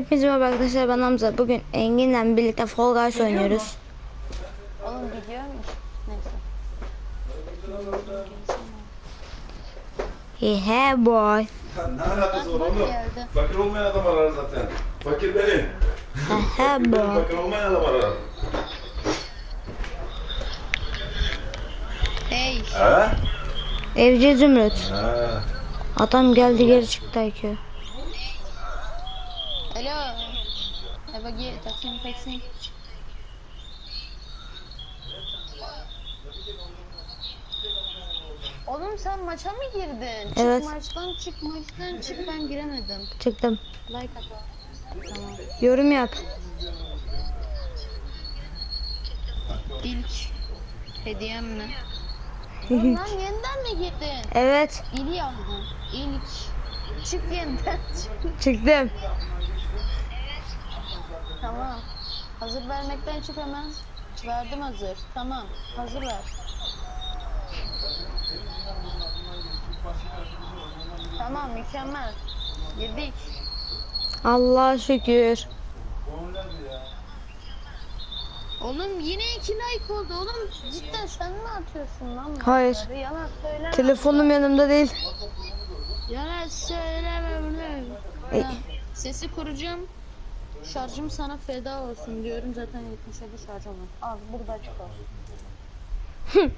Hepinize merhaba arkadaşlar ben Hamza. Bugün Engin'le birlikte Fall Guys oynuyoruz. Oğlum gidiyormuş. Neyse. Yeah boy. Ne alakası var oğlum? Fakir olmayan adam arar zaten. Fakir benim. Benim, boy. fakir olmayan adam arar. Hey. He? Evci Zümrüt. He. Adam geldi geri çıktı IQ. Good taksim taksim. Oğlum sen maça mı girdin? Çık Evet. maçtan çık maçtan çık ben giremedim. Çıktım. Like at. Tamam. Yorum yap. İlk hediyem mi? Oğlum lan yeniden mi girdin? evet İli yazdın. İlk. Çık yeniden çık. çıktım. Tamam. Hazır vermekten çık hemen. Verdim hazır. Tamam. Hazır ver. Tamam mükemmel. Girdik. Allah şükür. Oğlum yine iki like oldu oğlum. Cidden sen mi atıyorsun lan? bunları? Hayır. Yalan söyleme. Telefonum yanımda değil. Yalan söyleme. Ey. Ha, Sesi kuracağım. Şarjım sana feda olsun diyorum zaten 77 şarjım var. Al burada açık olsun.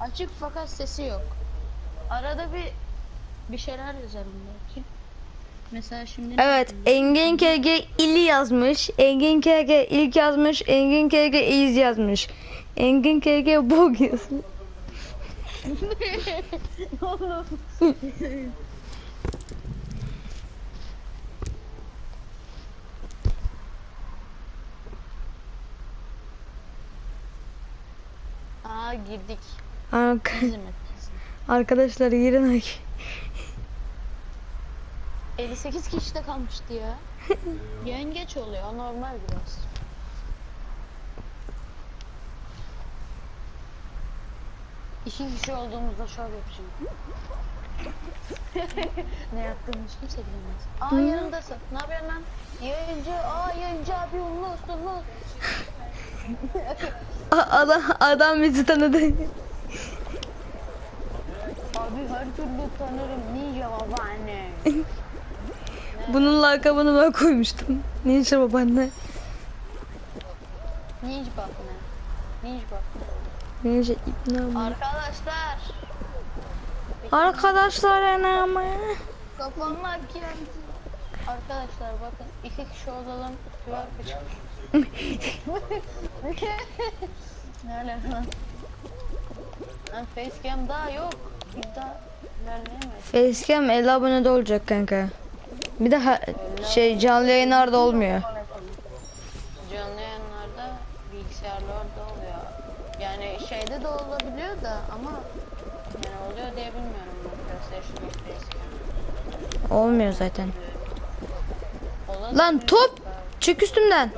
açık fakat sesi yok. Arada bir bir şeyler yazarım belki. Mesela şimdi Evet Engin KG ili yazmış. Engin KG ilk yazmış. Engin KG iz yazmış. Engin KG bug yazmış. Oğlum. Aa girdik. Ark- Hizmet. Arkadaşlar girin IQ. 58 kişi de kalmıştı ya. Yayın geç oluyor normal biraz. İki kişi olduğumuzda şov yapacağım. Ne yaptığımı hiç kimse bilemez. Aa yanındasın. Ne yapıyorsun lan? Yayıncı, aa yayıncı abi unlu lan. A- Adam, adam bizi tanıdı. Abi her türlü tanırım. Ninja babaanne. Bunun lakabını ben koymuştum. Ninja babaanne. Ninja babaanne. Ninja babaanne. Ninja ibne ama. Arkadaşlar. Arkadaşlar ama. Kafamlar geldi. Arkadaşlar bakın iki kişi olalım. Duvar kaçır. ne alaka lan? Lan facecam daha yok. İddia. Facecam 50 abone de olacak kanka. Bir de ha- şey canlı yayınlarda olmuyor. Canlı yayınlarda bilgisayarlarda oluyor. Yani şeyde de olabiliyor da ama yani oluyor diye bilmiyorum ben PlayStation facecam. Olmuyor zaten. Lan top! Çık üstümden.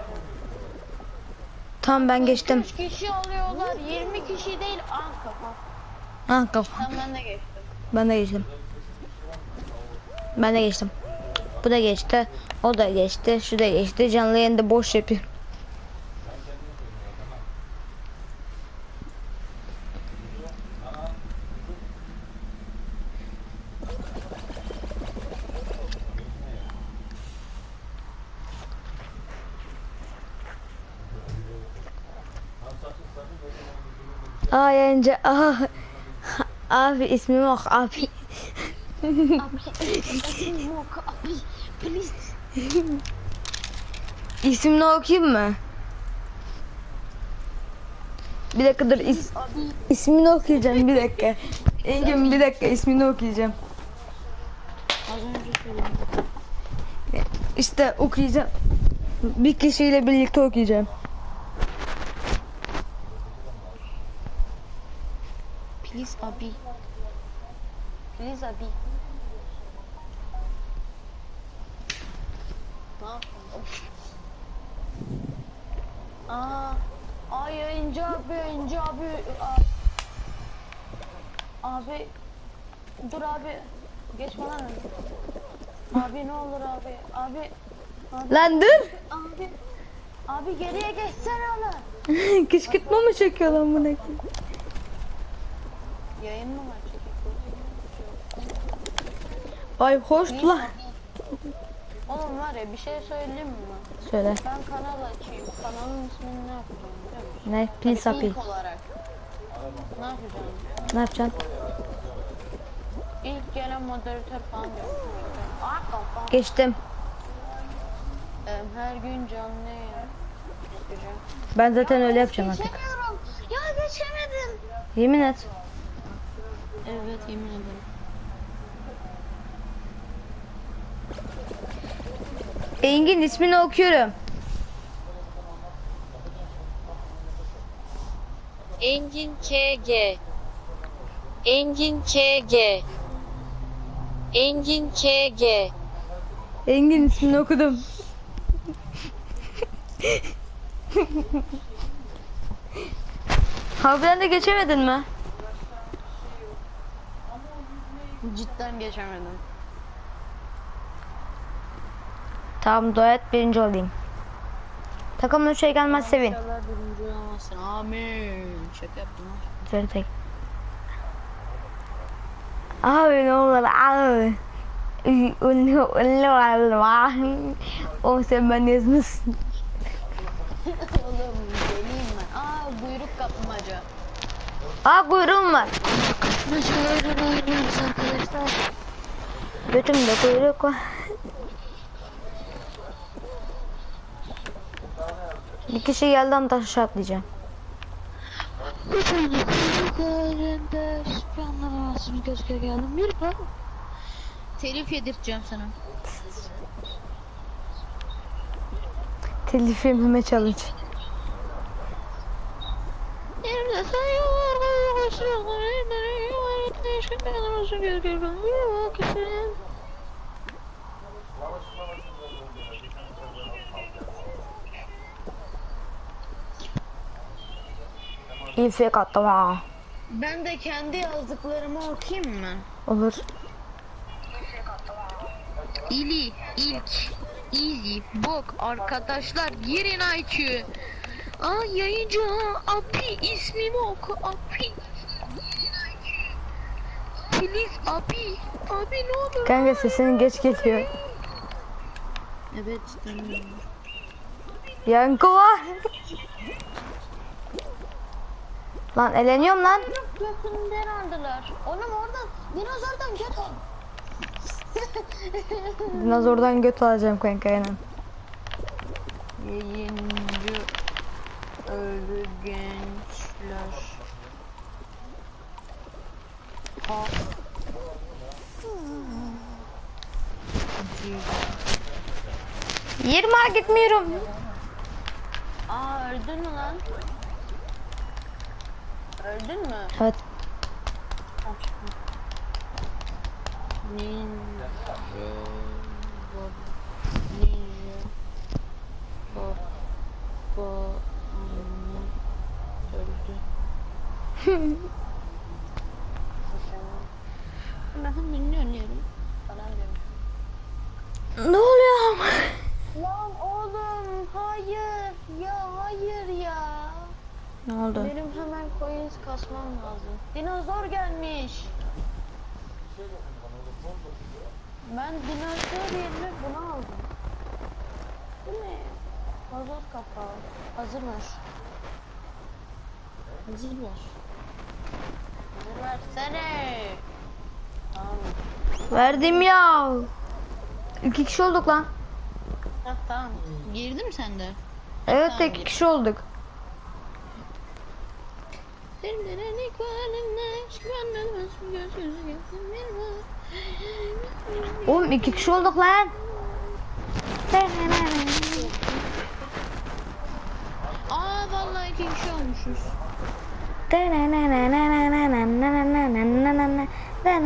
Tam ben geçtim. 3 kişi alıyorlar 20 kişi değil. Ah kafa. Ah kafa. Tam ben de geçtim. Ben de geçtim. Ben de geçtim. Bu da geçti. O da geçti. Şu da geçti. Canlı yayında boş yapıyor. Aa Ah. Abi ismim yok abi. Yok abi please. İsmini okuyayım mı? Bir dakika dur is, Abi ismini okuyacağım bir dakika. Engin bir dakika ismini okuyacağım. İşte okuyacağım. Bir kişiyle birlikte okuyacağım. Please abi. Please abi. Ne? Aa, ay yayıncı abi, yayıncı abi. Abi, dur abi. Geç bana. Abi ne olur abi. Abi, Lan dur. Abi. Abi geriye geçsene onu. Kışkırtma mı çekiyor lan buna? Yayın mı var? Çekik Ay hoş lan. Oğlum var ya bir şey söyleyeyim mi? Söyle. Ben kanal açayım. Kanalın ismini ne yapacağım biliyor musun? Ne? Pil. İlk olarak. Ne yapacağım? Ne yapacaksın? İlk gelen moderatör falan. Aa kafa. Geçtim. Ee, Her gün canlı yayın. Ben zaten öyle yapacağım artık. Geçemiyorum. Ya geçemedim. Yemin et. Evet yemin ederim. Engin ismini okuyorum. Engin KG Engin KG Engin KG Engin ismini okudum. Harbiden de geçemedin mi? Cidden geçemedim. Tamam dua et birinci olayım. Takımın şey gelmez sevin. İnşallah birinci olamazsın. Amin. Şaka yaptım. Söyle tek. Abi ne olur abi. Ünlü ünlü var. O sen ben yazmışsın. Oğlum deliyim ben. Aa buyruk kapmaca. Aa kuyruğum var. Kapmaca oynuyoruz arkadaşlar. Götümde kuyruk var. Bir kişi geldi anda aşağı atlayacağım. Bir tane kuyruk halinde bir anlamazsın göz göz geldim. Yürü lan. Telif yedirteceğim sana. Telif yememe challenge. Yerimde sayıyorlar koşuyorlar. Yerimde yuvarlak değişik bir anlamazsın göz göz geldim. Yürü bak efendim. İfek attı ha. Ben de kendi yazdıklarımı okuyayım mı? Olur. İli, ilk, easy, bok, arkadaşlar girin IQ. Aa yayıncı ha, Api ismimi oku, Api. Please Api, Abi ne olur. Kanka sesin geç geliyor. Evet. Yankı var. Lan eleniyorum lan. Götünden aldılar. Oğlum oradan dinozordan göt al. Dinozordan göt alacağım kanka aynen. Yayıncı ölü gençler. 20'a gitmiyorum. Aa öldün mü lan? Öldün mü? Evet. Ninja. Hemen ne oynuyorum? Falan diyorum. Ne oluyor? Lan oğlum hayır ya hayır ya. Ne oldu? Benim hemen coins kasmam lazım. Dinozor gelmiş. Ben dinozor yerine bunu aldım. Bu ne? Gazoz kapağı. Hazırmış. Hazır ver. Hazır versene. Tamam. Verdim ya. İki kişi olduk lan. Heh, tamam. Girdin mi sen de? Evet Tamam, iki kişi olduk. Oğlum iki kişi olduk lan. Aa vallahi iki kişi olmuşuz. Biri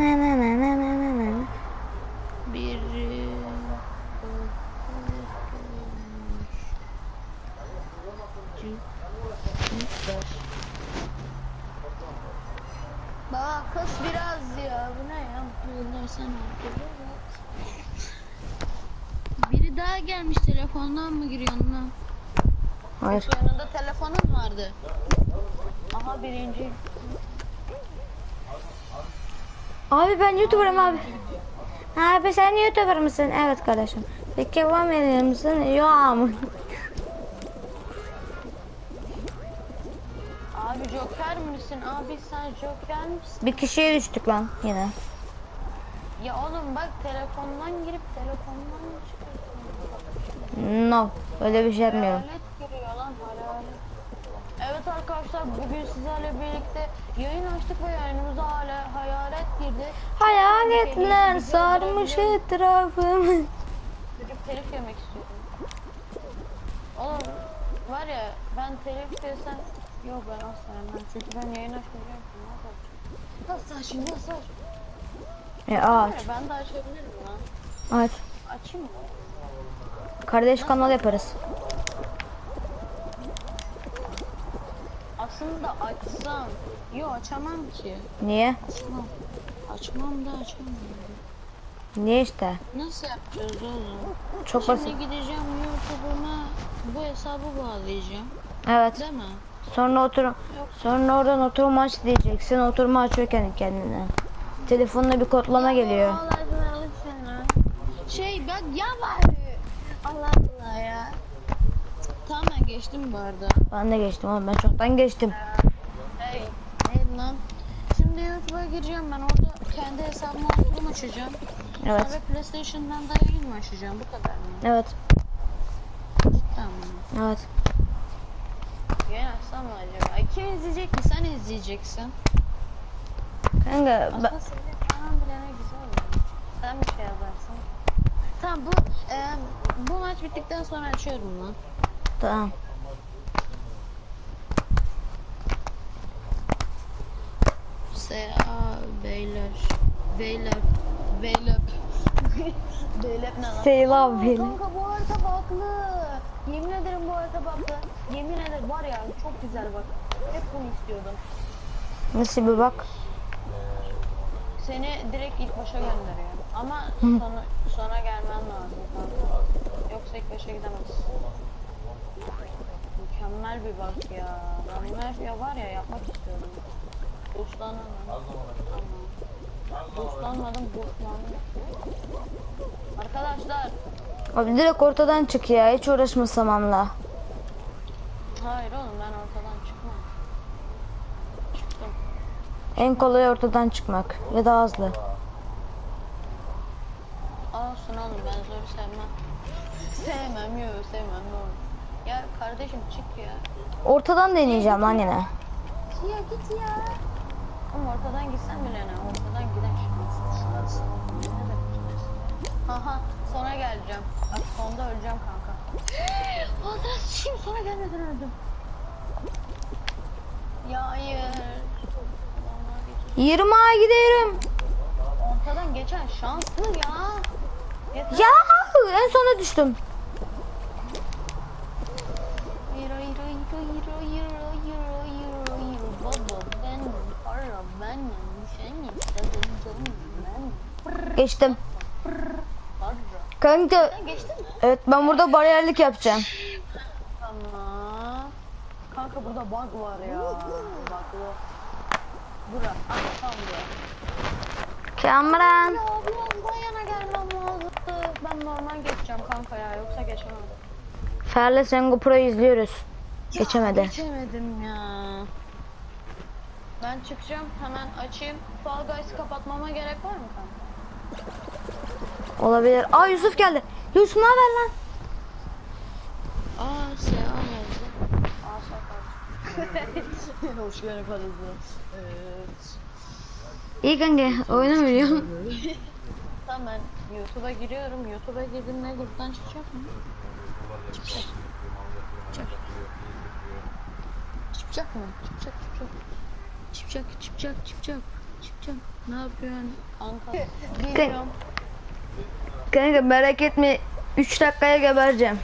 Baba kız biraz ya bu ne ya? Bunlar sen Biri daha gelmiş telefondan mı giriyorsun lan? Hayır. Yanında telefonun vardı. Aha birinci. Abi ben YouTuber'ım abi. Abi sen YouTuber mısın? Evet kardeşim. Peki var mı mısın? Yok. Abi Joker misin? Abi sen Joker misin? Bir kişiye düştük lan yine. Ya oğlum bak telefondan girip telefondan çıkıyorsun. No. Öyle bir şey yapmıyorum. Giriyor lan. Evet arkadaşlar bugün sizlerle birlikte yayın açtık ve yayınımıza hala hayalet girdi. Hayaletler sarmış etrafımı. Çocuk telif yemek istiyorum. Oğlum var ya ben telif yesem yok ben asla yemem çünkü ben yayın açmayacağım ki ne yapacağım? Nasıl açayım nasıl açayım? E Var aç. ya ben de açabilirim lan. Aç. Açayım mı? Kardeş kanal yaparız. Aslında açsam. Yok açamam ki. Niye? Açmam. Açmam da açamam. Niye işte? Nasıl yapacağız oğlum? Çok Şimdi basit. gideceğim YouTube'uma bu hesabı bağlayacağım. Evet. Değil mi? Sonra otur. Sonra oradan oturma aç diyeceksin. Oturma açıyor kendi kendine. Telefonuna bir kodlama geliyor. Şey bak ya var. Allah Allah ya. Tamam ben geçtim bu arada. Ben de geçtim oğlum. Ben çoktan geçtim. Hey. Hey lan. Şimdi YouTube'a gireceğim ben orada kendi hesabıma oturum açacağım. Evet. Sonra PlayStation'dan da yayın mı açacağım bu kadar mı? Evet. Tamam. Evet. Yayın açsam mı acaba? Kim izleyecek ki? Sen izleyeceksin. Kanka ben, Aslında senin falan bile ne güzel olur. Sen bir şey yazarsın. Tamam bu e, bu maç bittikten sonra açıyorum lan. tamam. S.A. Beyler. Beyler. Beyler. Beyler ne lan? Seyla beyler. Kanka bu harita baklı. Yemin ederim bu harita baklı. Yemin ederim var ya çok güzel bak. Hep bunu istiyordum. Nasıl bir bak? Seni direkt ilk başa gönderiyor. Ama sona, sona gelmen lazım kanka. Yoksa ilk başa gidemezsin. Mükemmel bir bak ya. Ben bunu ya var ya yapmak istiyorum. Buslanamam. Ama. Buslanmadım, buslandım. Arkadaşlar. Abi direkt ortadan çık ya. Hiç uğraşma samanla. Hayır oğlum ben ortadan çıkmam. Çıktım. En kolay ortadan çıkmak. Ya da hızlı. Olsun oğlum ben zoru sevmem. Sevmem yok sevmem olur. Ya kardeşim çık ya. Ortadan deneyeceğim lan yine. Ya git ya. Ama ortadan gitsen bile ne? Ortadan giden demek? Haha sona geleceğim. Bak sonda öleceğim kanka. Allah şimdi sona gelmeden öldüm. Ya hayır. Adamlar geçiyor. 20'a gidiyorum. Ortadan geçen şanslı ya. Yeter. Ya en sona düştüm. Euro, euro, euro, euro, euro, euro. Baba benim, para benim, senin istediğin canım benim. Geçtim. Kanka Sen geçtin mi? evet ben burada bariyerlik yapacağım. Tamam. Kanka burada bug var ya. Bak bu. Bura. Aha tam bura. Kamran. Ya yana gelmem lazım. Ben normal geçeceğim kanka ya yoksa geçemem. Ferle Pro izliyoruz. Geçemedi. Geçemedim ya. Ben çıkacağım hemen açayım. Fall Guys'ı kapatmama gerek var mı kanka? Olabilir. Aa Yusuf geldi. Yusuf ne haber lan? Aa S.A. yazdı. Aa sakar. Hoş geldin parası. Evet. İyi kanka oyunu biliyorum. Tamam ben YouTube'a giriyorum. YouTube'a girdim ne gruptan çıkacak mı? Çıkacak. Çıkacak. Çıkacak mı? Çıkacak çıkacak. Çıkacak çıkacak çıkacak. Çıkacak. Ne yapıyorsun? Anka. Geliyorum. Kanka merak etme 3 dakikaya gebereceğim.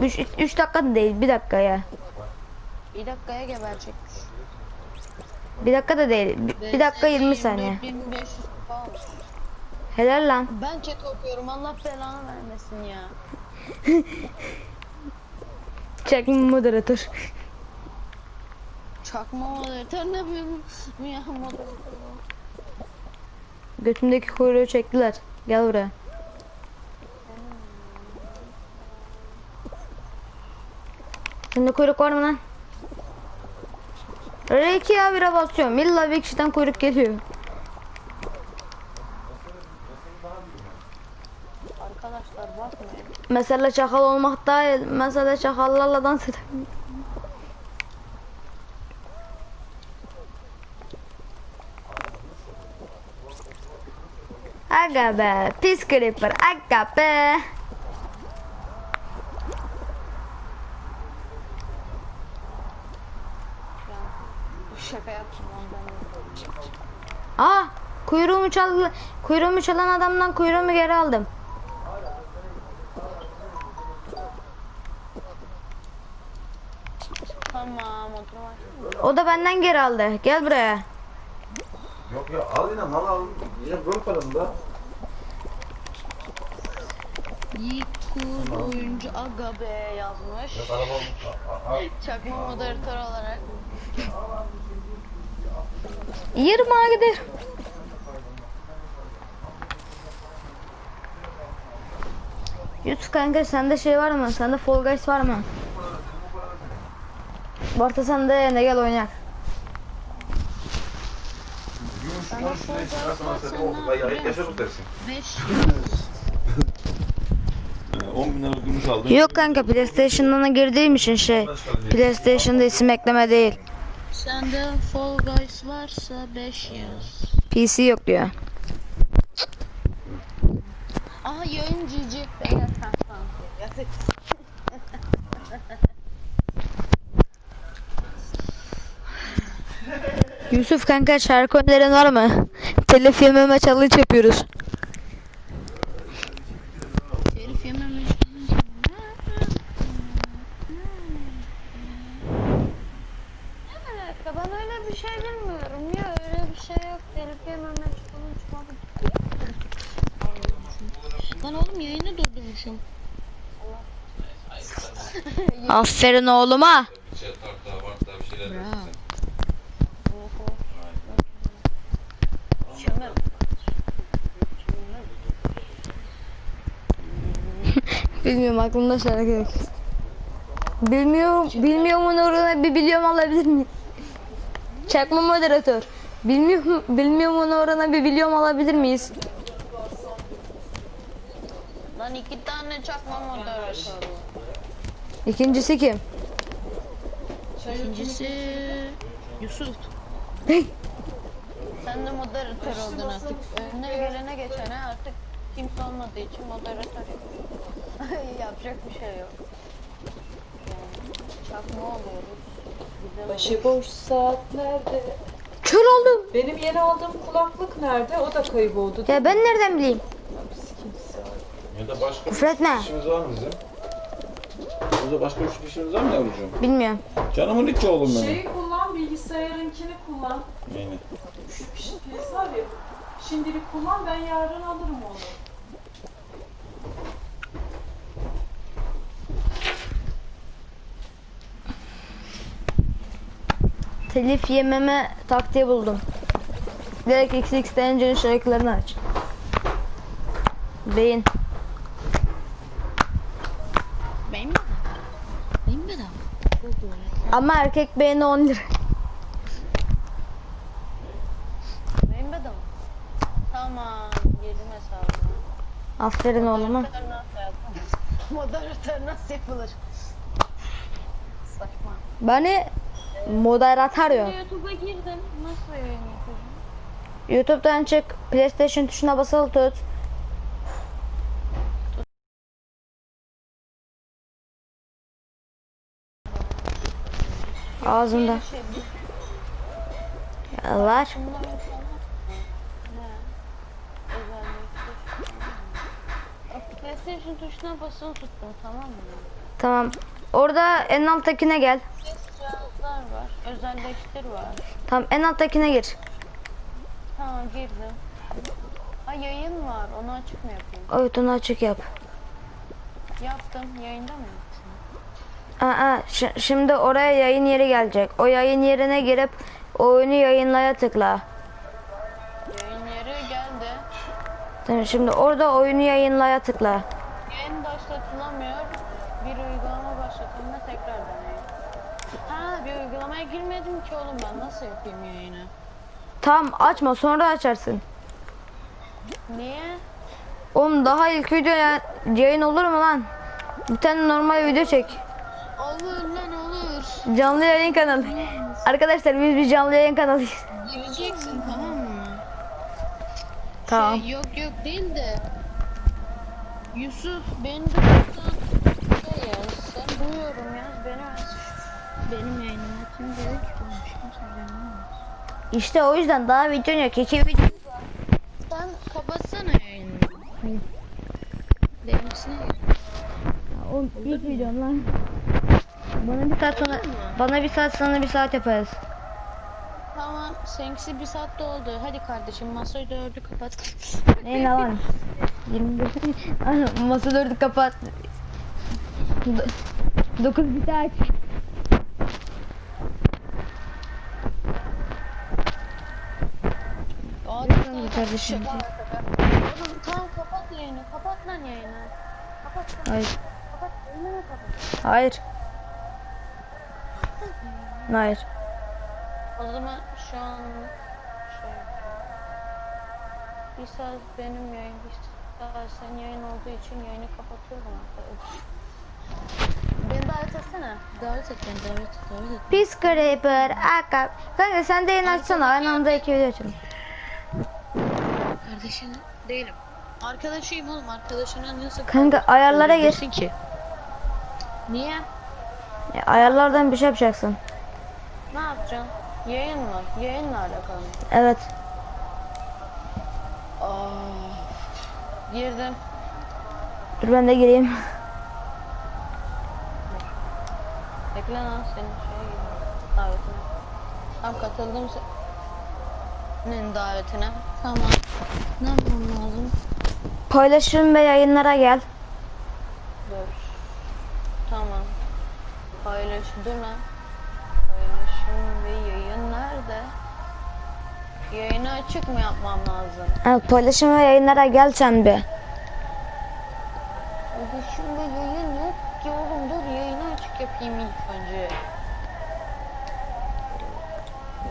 3 3 dakika da değil 1 dakikaya. Bir dakikaya geberecekmiş. 1 dakika da değil. 1 dakika 20 saniye. 4500 falan. Helal lan. Ben chat okuyorum. Allah belanı vermesin ya. Çakma moderatör. Çakma? Ya moderatör. Götümdeki kuyruğu çektiler. Gel buraya. Sende kuyruk var mı lan? R2 ya bire basıyorum. İlla bir kişiden kuyruk geliyor. Arkadaşlar bakmayın. Mesela çakal olmak değil. Mesela çakallarla dans eder. Aga be. Pis creeper. Aga be. Şaka yaptım ondan. Aa, kuyruğumu çaldı. Kuyruğumu çalan adamdan kuyruğumu geri aldım. Tamam oturma. O da benden geri aldı. Gel buraya. Yok ya al yine mal al. Yine paranı da. Yiğit Kur oyuncu aga be yazmış. Çakma moderatör olarak. Yerim ha gider. Yusuf kanka sende şey var mı? Sende Fall Guys var mı? Barta sende ne gel oynayak. Gümüş Sana gümüş sol ne çıkarsan bak, sen sen oldu. ne Ben ya- biliyor yaşa musun? bu dersin. 5 10 bin lira gümüş aldım. Yok kanka PlayStation'ına girdiğim için şey. PlayStation'da isim ekleme değil. Sende Fall Guys varsa 5 yaz. PC yok diyor. Aha yayın cici. Yazık. Yusuf kanka şarkı önerin var mı? Telif yememe challenge yapıyoruz. Ben öyle bir şey bilmiyorum ya. Öyle bir şey yok. Herif yememek konuşmadım. Lan oğlum yayını durdurmuşum. Aferin oğluma. Bilmiyorum aklımda şarkı yok. Bilmiyorum, bilmiyorumun uğruna bir biliyorum alabilir miyim? Çakma moderatör. Bilmiyorum, bilmiyorumun uğruna bir biliyorum alabilir miyiz? Lan iki tane çakma moderatör. İkincisi kim? İkincisi Yusuf. Sen de moderatör oldun artık. Önüne gelene geçene artık kimse olmadığı için moderatör yapıyorsun. Yapacak bir şey yok. Yani çakma oluyoruz. Güzel. Başıboş saat nerede? Kör oldum. Benim yeni aldığım kulaklık nerede? O da kayboldu. Ya ben nereden bileyim? Ya da başka Küfür etme. işimiz var mı bizim? Burada başka bir işimiz var mı yavrucuğum? Bilmiyorum. Canımın içi oğlum benim. Şeyi kullan, bilgisayarınkini kullan. Neyini? Şu pis var ya. Şimdilik kullan, ben yarın alırım onu. Telif yememe taktiği buldum. Direkt XX Danger'ın şarkılarını aç. Beyin. Benim mi? Benim mi de? Ama erkek beğeni 10 lira. Benim mi de Tamam. Girdim hesabıma. Aferin oğluma. Moderatör nasıl yapılır? Saçma. Beni moderatör yok. YouTube'a girdim. Nasıl yayın yapacağım? YouTube'dan çık. PlayStation tuşuna basılı tut. Ağzımda. Şey, Ya var. bunlar falan. Ne? Özellikle. Bak, PlayStation tuşuna basılı tuttum tamam mı? Tamam. Orada en alttakine gel. Cihazlar var. Özelleştir var. Tamam en alttakine gir. Tamam girdim. Ha yayın var. Onu açık mı yapayım? Evet onu açık yap. Yaptım. Yayında mı? Aa, şi- şimdi oraya yayın yeri gelecek. O yayın yerine girip oyunu yayınlaya tıkla. Yayın yeri geldi. Tamam, şimdi orada oyunu yayınlaya tıkla. Yayın başlatılamıyor. Bir uygulama başlatılma tekrar deneyin. Ha bir uygulamaya girmedim ki oğlum ben nasıl yapayım yayını? Tam açma sonra açarsın. Niye? Oğlum daha ilk video ya- yayın olur mu lan? Bir tane normal video çek. Olur lan olur. Canlı yayın kanalı. Arkadaşlar biz bir canlı yayın kanalıyız. Gireceksin tamam mı? Tamam. Şey, yok yok değil de. Yusuf beni de buradan şey yaz. Sen duyuyorum yaz beni yaz. Benim kim dedi ki olmuş kimse beğenmez. İşte o yüzden daha video yok. İki video. Sen kapatsana yayını. Benimkisine gir. Oğlum ilk videom lan. Bana bir saat sonra, bana bir saat sonra bir saat yaparız. Tamam seninkisi bir saat oldu. Hadi kardeşim masayı dördü kapat. Ne lan? 25. Ana, Masa dördü kapat. 9 bir saat. Aa, kardeşim. Oğlum tamam kapat yayını. Kapat lan yayını. Kapat. kapat, Hayır. Kapat yayını kapat. Hayır. Hayır. O zaman şu an şey. Bir saat benim yayın, bir saat sen yayın olduğu için yayını kapatıyorum arkadaşlar. Beni davet etsene. Davet et beni davet et davet et. Pis creeper. Kanka sen de yayın açsana. Aynı anda iki video açalım. Kardeşin değilim. Arkadaşıyım oğlum arkadaşına nasıl Kanka ayarlara gir. Ki. Niye? Ya, ayarlardan bir şey yapacaksın. Ne yapacaksın? Yayın mı? Yayınla alakalı mı? Evet. Aa, girdim. Dur ben de gireyim. Bekle lan senin girdim. Davetine. Tam katıldım senin davetine. Tamam. Ne yapmam lazım? Paylaşım ve yayınlara gel. Dur. Tamam. Paylaşım değil mi? Paylaşım ve yayın nerede? Yayını açık mı yapmam lazım? Evet, paylaşım ve yayınlara gel sen bir. Paylaşım ve yayın yok ki oğlum dur yayını açık yapayım ilk önce.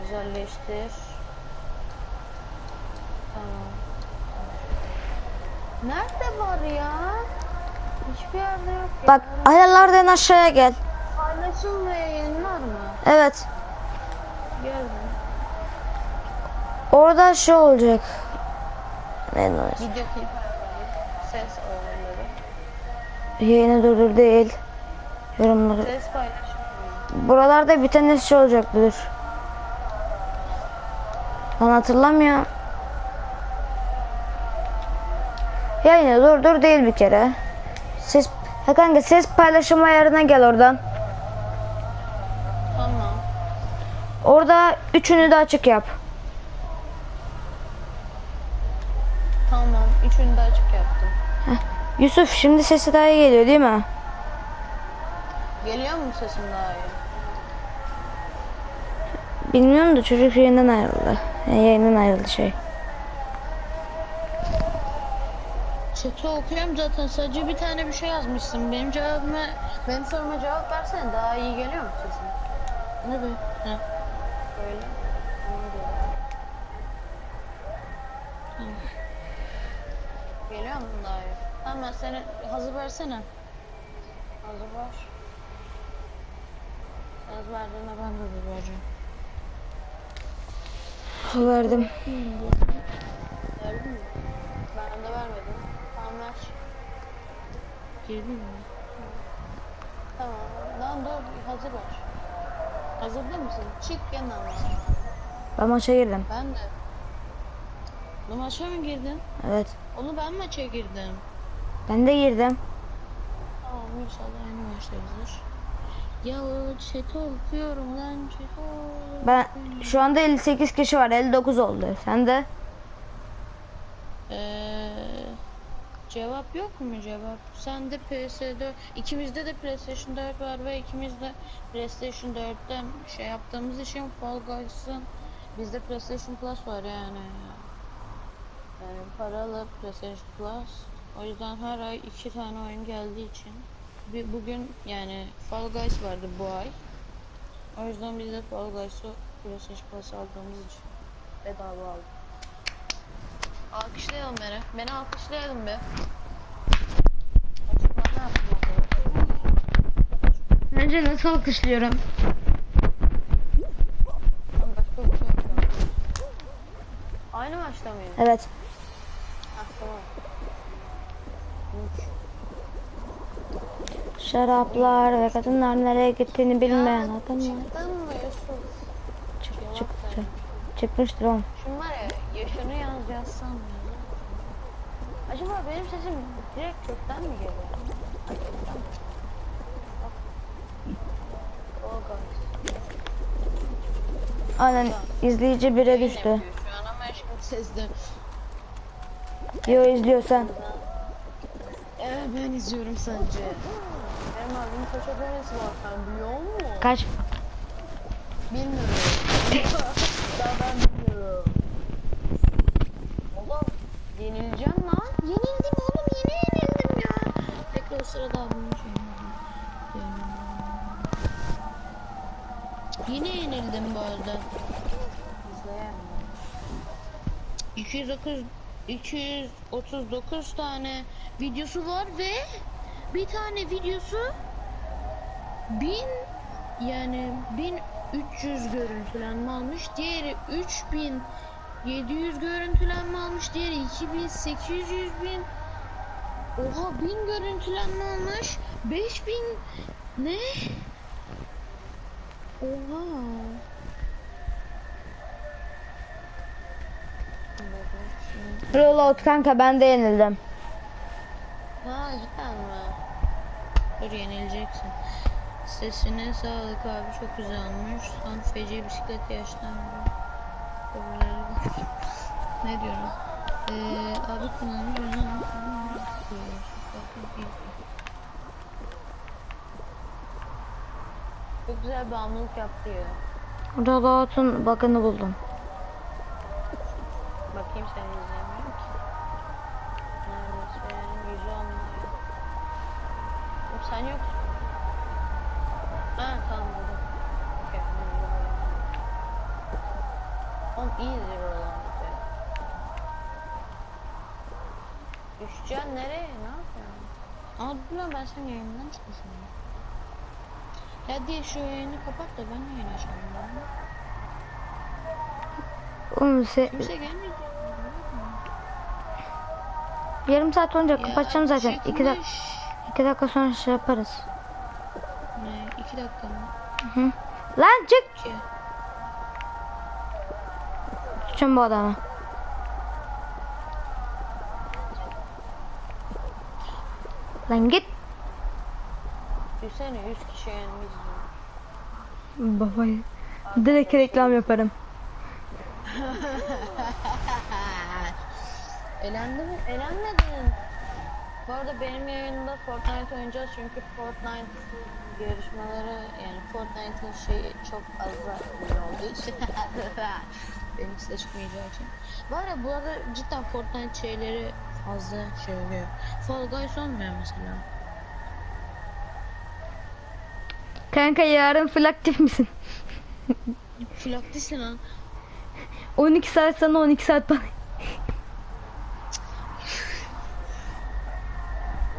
Güzelleştir. Tamam. Nerede var ya? Hiçbir yerde yok. ya. Bak ayarlardan aşağıya gel. Paylaşım ve yayınlar mı? Evet. Geldim. Orada şey olacak. Ne lan? Video klip ses ayarları, Yayını durdur değil. Yorumları. ses paylaşımı. Buralarda bir tane şey olacak dur. Lan Yayını durdur değil bir kere. Ses, ha kanka ses paylaşım ayarına gel oradan. Tamam. Orada üçünü de açık yap. Tamam. Üçünü de açık yaptım. Yusuf şimdi sesi daha iyi geliyor değil mi? Geliyor mu sesim daha iyi? Bilmiyorum da çocuk yayından ayrıldı. Yani yayından ayrıldı şey. Chat'i okuyorum zaten. Sadece bir tane bir şey yazmışsın. Benim cevabıma, benim soruma cevap versene. Daha iyi geliyor mu sesin? Ne be? Ha. Böyle. Tamam. Geliyor mu daha iyi? Ben seni hazır versene. Hazır ver. Hazır verdiğinde ben de hazır vereceğim. Verdim. Verdin mi? Ben de vermedim. Ver. Girdin mi? Tamam. Lan dur hazır ver. Hazır değil misin? Çık ver. Ben maça girdim. Ben de. Bu maça mı girdin? Evet. Onu ben maça girdim. Ben de girdim. Tamam inşallah aynı maçtayızdır. Ya chat'i okuyorum lan chat'i Ben şu anda 58 kişi var. 59 oldu. Sen de? Eee Cevap yok mu cevap? Sen de PS4, ikimizde de PlayStation 4 var ve ikimiz de PlayStation 4'ten şey yaptığımız için Fall Guys'ın bizde PlayStation Plus var yani. Yani paralı PlayStation Plus. O yüzden her ay iki tane oyun geldiği için bir bugün yani Fall Guys vardı bu ay. O yüzden biz de Fall Guys'ı PlayStation Plus aldığımız için bedava aldık. Alkışlayalım beni. Beni alkışlayalım bakalım? Bence nasıl alkışlıyorum? Bir. Aynı maçta mıyız? Evet. Hah tamam. Şaraplar ve kadınlar nereye gittiğini bilmeyen adamlar. Çıktın mı Yusuf? Çık, çıktı. Çıkmıştır oğlum. Şunu var ya yaşını yalnız yazsam ya. Acaba benim sesim direkt kökten mi geliyor? Oh. Aynen izleyici bire Yayın düştü. Şu an ama aşkım sesde. Yo izliyorsan. Ee, ben izliyorum sence. Benim abimin kaç abonesi var sen biliyor musun? Kaç? Bilmiyorum. Daha ben bilmiyorum. Oğlum yenileceğim lan. Yenildim oğlum yine yenildim ya. Bekle o sırada şey Yine yenildim bu arada. İzleyemem. 209 239 tane videosu var ve bir tane videosu 1000 yani 1300 görüntülenme almış. Diğeri 3700 görüntülenme almış. Diğeri 2800 bin. Oha 1000 görüntülenme almış. 5000 ne? Oha. Rollout kanka ben de yenildim. Ha cidden mi? Dur yenileceksin. Sesine sağlık abi çok güzel olmuş. Son feci bisiklet yaştan Ne diyorum? Ee, abi kullanmış. Çok güzel bağımlılık yaptı ya. Rollout'un bakını buldum. Bakayım sen izlemiyorum ki. Neredesin? Yüzü olmuyor. Sen yoksun. Ha tamam buldum. Buldum. Oğlum iyidir oradan bize. Düşeceksin nereye? Ne dur lan ben senin yayından çıkmışım. Ya diye şu yayını kapat da ben yayın açalım. Oğlum se Kimse gelmeyecek. yarım saat olunca kapatacağım zaten. İki, dak çıkmış. iki dakika sonra şey yaparız. İki dakika mı? Hı. Lan çık. Tutun bu adamı. Lan git. Düşünsene 100 kişi izliyor. Babayı. Direkt reklam yaparım. Elendi mi? Elenmedin. Bu arada benim yayınımda Fortnite oynayacağız çünkü Fortnite yarışmaları yani Fortnite'ın şeyi çok fazla olduğu için benim size çıkmayacağı için. Var ya bu arada cidden Fortnite şeyleri fazla şey oluyor. Fall Guys olmuyor mesela. Kanka yarın full aktif misin? Flaktisin lan. 12 saat sana 12 saat bana.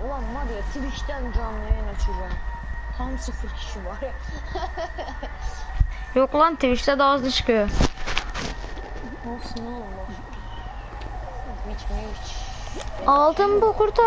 Ulan var ya Twitch'ten canlı yayın açacağım. Tam sıfır kişi var ya. Yok lan Twitch'te daha hızlı çıkıyor. Olsun oğlum. Twitch mi hiç. Altın bu kurta.